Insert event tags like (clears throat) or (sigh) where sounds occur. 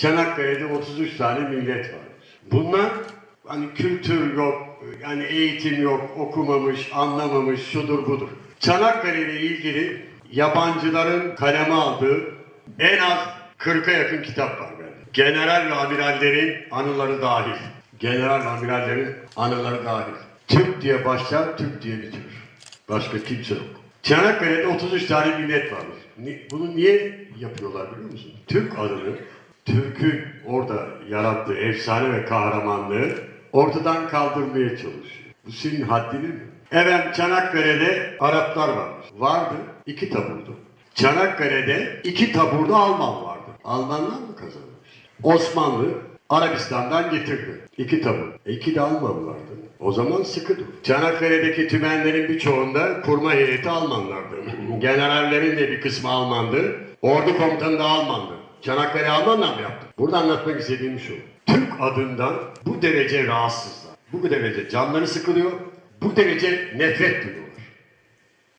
Çanakkale'de 33 tane millet var. Bunlar hani kültür yok, yani eğitim yok, okumamış, anlamamış, şudur budur. Çanakkale ile ilgili yabancıların kaleme aldığı en az 40'a yakın kitap var bende. General ve amirallerin anıları dahil. General ve amirallerin anıları dahil. Türk diye başlar, Türk diye bitirir. Başka kimse yok. Çanakkale'de 33 tane millet var. Ni- Bunu niye yapıyorlar biliyor musun? Türk adını, Türk'ün orada yarattığı efsane ve kahramanlığı ortadan kaldırmaya çalışıyor. Bu senin haddini mi? Evet Çanakkale'de Araplar varmış. Vardı, iki taburdu. Çanakkale'de iki taburda Alman vardı. Almanlar mı kazanmış? Osmanlı Arabistan'dan getirdi. İki tabur. E, iki de Alman vardı. O zaman sıkı dur. Çanakkale'deki tümenlerin birçoğunda kurma heyeti Almanlardı. (clears throat) Generallerin de bir kısmı Almandı. Ordu komutanı da Almandı. Çanakkale Almanlar mı yaptı? Burada anlatmak istediğim şu. Türk adından bu derece rahatsızlar. Bu derece canları sıkılıyor. Bu derece nefret duyuyorlar.